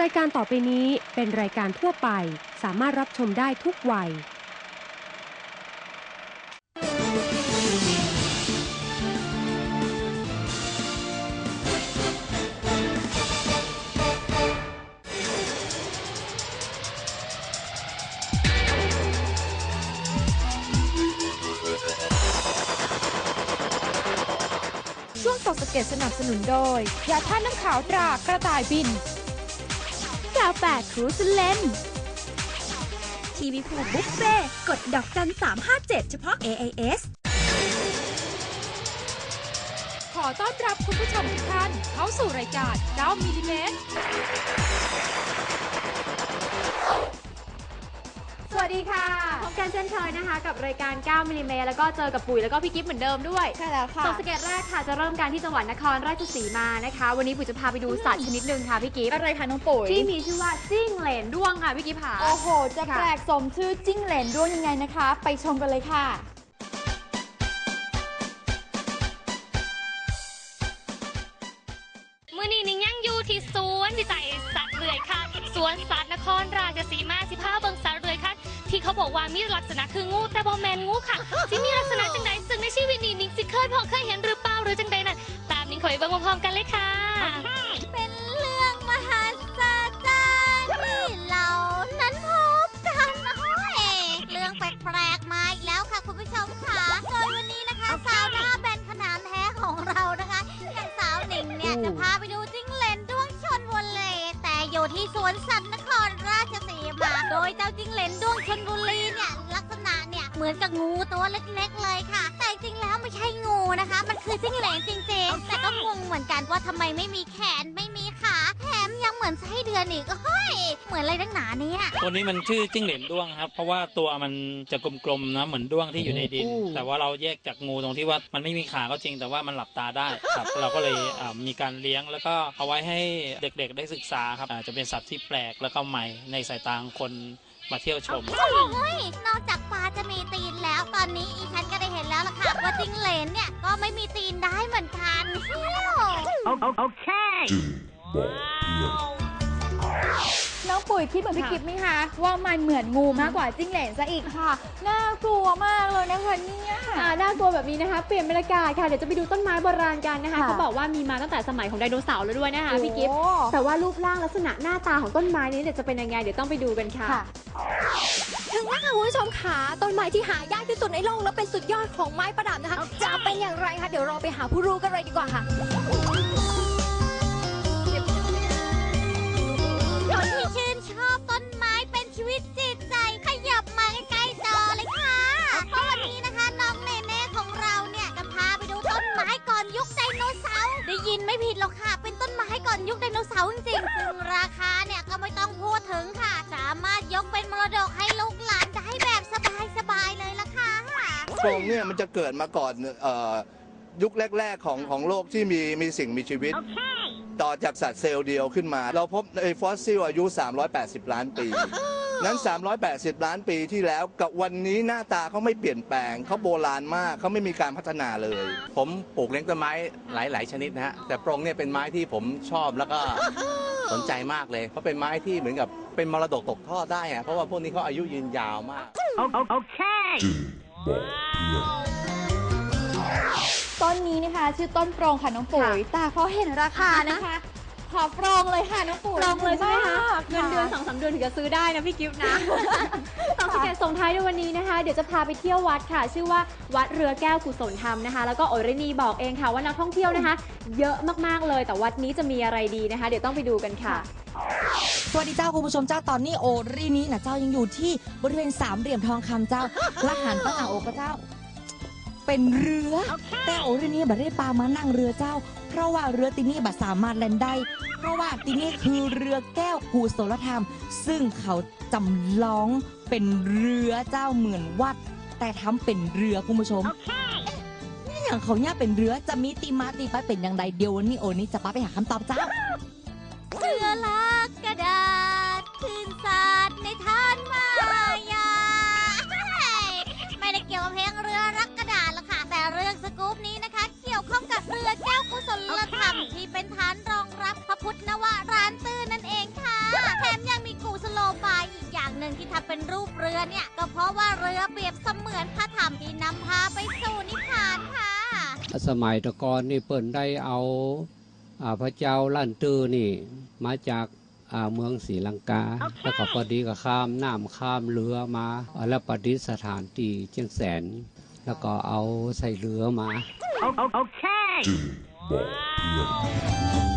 รายการต่อไปนี้เป็นรายการทั่วไป สามารถรับชมได้ทุกวัย ช่วงตกสะเก็ดสนับสนุนโดยยาท่าตุน้ำขาวตรากระต่ายบิน กาแฟครูสเลนทีวีพูบุฟเฟ่กดดอกจัน357 เฉพาะ AIS ขอต้อนรับคุณผู้ชมทุกท่านเข้าสู่รายการ9มิลลิเมตร ดีค่ะพบกันเช่นเคยนะคะ กับรายการ 9มิลลิเมตรแล้วก็เจอกับปุ๋ยแล้วก็พี่กิฟต์เหมือนเดิมด้วยใช่แล้วค่ะตกสเก็ตแรกค่ะจะเริ่มการที่จังหวัดนครราชสีมานะคะ วันนี้ปุ๋ยจะพาไปดูสัตว์ชนิดหนึ่งค่ะพี่กิฟต์อะไรคะน้องปุ๋ยที่มีชื่อว่าจิ้งเหลนด้วงค่ะพี่กิฟต์ค่ะโอ้โหจะค่ะแปลกสมชื่อจิ้งเหลนด้วงยังไงนะคะ ไปชมกันเลยค่ะมื่อนี้นิ่งยังอยู่ที่สวนวิจัยสัตว์เลื้อยคลานสวนสัตว์นครราชสีมาสิพาเบิง ที่เขาบอกว่ามีลักษณะคืองูแต่บอแมนงูค่ะที่มีลักษณะจังใดซึ่งในชีวิตนี้นิ่งสิเคยพอเคยเห็นหรือเปล่าหรือจังใดนั้นตามนิ่งขอยเบิ่งพร้อมๆกันเลยค่ะ จ้าจิ้งเหลนด้วงชนบุรีเนี่ยลักษณะเนี่ยเหมือนกับงูตัวเล็กๆเลยค่ะ แต่จริงๆแล้วไม่ใช่งูนะคะ มันคือจิ้งเหลนจริงๆ แต่ก็งงเหมือนกันว่าทำไมไม่มีแขนไม่มีขาแถมยังเหมือนไส้เดือนอีกเฮ้ยเหมือนอะไรนักหนาเนี่ย ตัวนี้มันชื่อจิ้งเหลนด้วงครับ เพราะว่าตัวมันจะกลมๆนะเหมือนด้วงที่อยู่ในดิน แต่ว่าเราแยกจากงูตรงที่ว่ามันไม่มีขาก็จริง แต่ว่ามันหลับตาได้ครับ เราก็เลยอ่ามีการเลี้ยงแล้วก็เอาไว้ให้เด็กๆได้ศึกษาครับอาจจะเป็นสัตว์ที่แปลกแล้วก็ใหม่ในสายตาของคน มาเที่ยวชมโอ้ยนอกจากปลาจะมีตีนแล้ว ตอนนี้อีฉันก็ได้เห็นแล้วล่ะค่ะว่าจิ้งเหลนเนี่ยก็ไม่มีตีนได้เหมือนกันฮิ้วน้ องปุ๋ยคิดเหมือนพี่กิฟต์ไหมคะ ว่ามันเหมือนงูมากกว่าจิ้งเหลนซะอีกค่ะ น่ากลัวมากเลยนะคะเนี่ย อ่าน่ากลัวแบบนี้นะคะ เปลี่ยนบรรยากาศค่ะ เดี๋ยวจะไปดูต้นไม้โบราณกันนะคะค่ะ เขาบอกว่ามีมาตั้งแต่สมัยของไดโนเสาร์แล้วด้วยนะคะพี่กิฟต์โอ้แต่ว่ารูปร่างลักษณะหน้าตาของต้นไม้นี้เนี่ยจะเป็นยังไงเดี๋ยวต้องไปดูกันค่ะ ค่ะ ถึงแล้วค่ะคุณผู้ชมค่ะต้นไม้ที่หายากที่สุดในโลกและเป็นสุดยอดของไม้ประดับนะคะ จะเป็นอย่างไรคะเดี๋ยวเราไปหาผู้รู้กันเลยดีกว่าค่ะ ยุคไดโนเสาร์จริงๆซึ่งราคาเนี่ยก็ไม่ต้องพูดถึงค่ะ สามารถยกเป็นมรดกให้ลูกหลานได้แบบสบายๆเลยล่ะค่ะ โครงเนี่ยมันจะเกิดมาก่อนเอ่อยุคแรก ๆ ของของโลกที่มีมีสิ่งมีชีวิต ต่อจากสัตว์เซลล์เดียวขึ้นมา เราพบในฟอสซิลอายุ 380 ล้านปี นั้น 380 ล้านปีที่แล้วกับวันนี้หน้าตาเขาไม่เปลี่ยนแปลงเขาโบราณมากเขาไม่มีการพัฒนาเลย ผมปลูกเลี้ยงต้นไม้หลาย ๆ ชนิดนะฮะแต่โปรงเนี่ยเป็นไม้ที่ผมชอบแล้วก็สนใจมากเลยเพราะเป็นไม้ที่เหมือนกับเป็นมรดกตกทอดได้อะเพราะว่าพวกนี้เขาอายุยืนยาวมากต้นนี้นะคะชื่อต้นโปรงค่ะน้องปุ๋ยแต่พอเห็นราคานะคะ ขอโปรงเลยค่ะน้องปุ๋ยลองเลยใช่ไหมคะากเงินเดื อนสองสามเดือนถึงจะซื้อได้นะพี่กิฟต์นะต่อสเก็ตส่งท้ายในวันนี้นะคะ เดี๋ยวจะพาไปเที่ยววัดค่ะ ชื่อว่าวัดเรือแก้วกุศลธรรมนะคะ แล้วก็โอรินีบอกเองค่ะว่านักท่องเที่ยวนะคะ เยอะมากๆเลย แต่วัดนี้จะมีอะไรดีนะคะ เดี๋ยวต้องไปดูกันค่ะสวัสดีเจ้าคุณผู้ชมเจ้าตอนนี้โอรีนี้นะเจ้ายังอยู่ที่บริเวณสามเหลี่ยมทองคำเจ้าและหันตั้งอ่างโอกก็เจ้า เป็นเรือ แต่โอรีนี้บัดได้ปลามานั่งเรือเจ้า เพราะว่าเรือตินี่บัดสามารถแล่นได้ เพราะว่าตินี่คือเรือแก้วกุศลธรรม ซึ่งเขาจำลองเป็นเรือเจ้าเหมือนวัด แต่ทำเป็นเรือคุณผู้ชมนี่อย่างเขาเนี่ยเป็นเรือจะมีตีมาตีไปเป็นอย่างไรเดียววันนี้โอนี้จะป้าไปหาคำตอบเจ้าเรือลักกระดาษขึ้นสาดในทานมายาไม่ได้เกี่ยวกับเพลงเรือรักกระดาษหรอกค่ะแต่เรื่องสกู๊ปนี้นะคะ เกี่ยวข้องกับเรือแก้ว สมัยแตะกอนนี่เปิ่นได้เอาอาพระเจ้าลั่นตือนี่ มาจากอ่าเมืองศรีลังกา แล้วก็พอดีก็ข้ามน้ำข้ามเรือมาแล้วประดิษฐานตีเชียงแสน แล้วก็เอาใส่เรือมาส่วนใ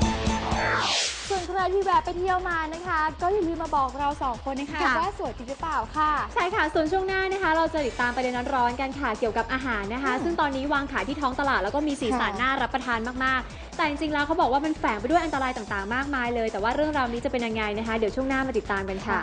ค รที่แวะไปเที่ยวมานะคะ ก็อย่าลืมมาบอกเราสองคนนะคะค่ะ ว่าสวยจริงหรือเปล่าค่ะ ใช่ค่ะ ส่วนช่วงหน้านะคะ เราจะติดตามประเด็นร้อนๆกันค่ะเกี่ยวกับอาหารนะคะ ซึ่งตอนนี้วางขายที่ท้องตลาดแล้วก็มีสีสันค่ะน่ารับประทานมากๆ แต่จริงๆแล้วเขาบอกว่ามันแฝงไปด้วยอันตรายต่างๆ มากมายเลย แต่ว่าเรื่องราวนี้จะเป็นยังไงนะคะ เดี๋ยวช่วงหน้ามาติดตามกันค่ะ